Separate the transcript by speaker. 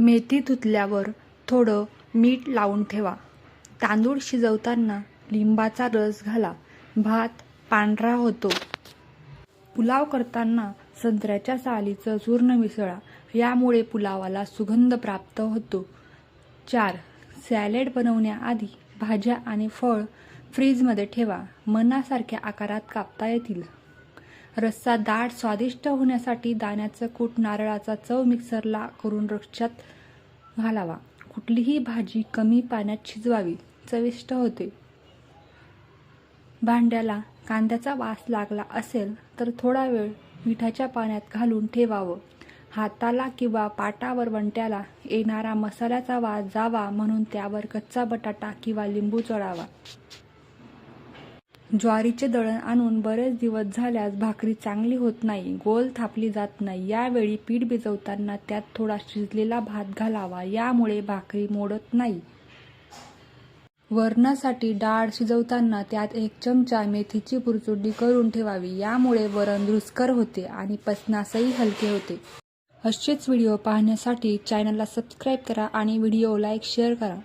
Speaker 1: मेथी धुतल्यावर थोडं मीठ लावून ठेवा. तांदूळ शिजवताना लिंबाचा रस घाला. भात पांढरा होतो. पुलाव करताना संत्र्याच्या सालीचं चूर्ण मिसळा. यामुळे पुलावाला सुगंध प्राप्त होतो. चार सॅलेड बनवण्याआधी भाज्या आणि फळ फ्रीजमध्ये ठेवा. मनासारख्या आकारात कापता येतील. रस्सा दाट स्वादिष्ट होण्यासाठी दाण्याचं कूट नारळाचा चव मिक्सरला करून रक्षात घालावा. कुठलीही भाजी कमी पाण्यात शिजवावी चविष्ट होते. भांड्याला कांद्याचा वास लागला असेल तर थोडा वेळ मिठाच्या पाण्यात घालून ठेवावं. हाताला किंवा पाटावर वंट्याला येणारा मसाल्याचा वास जावा म्हणून त्यावर कच्चा बटाटा किंवा लिंबू चढावा ज्वारीचे दळण आणून बरेच दिवस झाल्यास भाकरी चांगली होत नाही गोल थापली जात नाही. यावेळी पीठ भिजवताना त्यात थोडा शिजलेला भात घालावा यामुळे भाकरी मोडत नाही. वरणासाठी डाळ शिजवताना त्यात एक चमचा मेथीची पुरचुडी करून ठेवावी यामुळे वरण रुचकर होते आणि पसनासही हलके होते. असेच व्हिडिओ पाहण्यासाठी चॅनलला सबस्क्राईब करा आणि व्हिडिओ लाईक शेअर करा.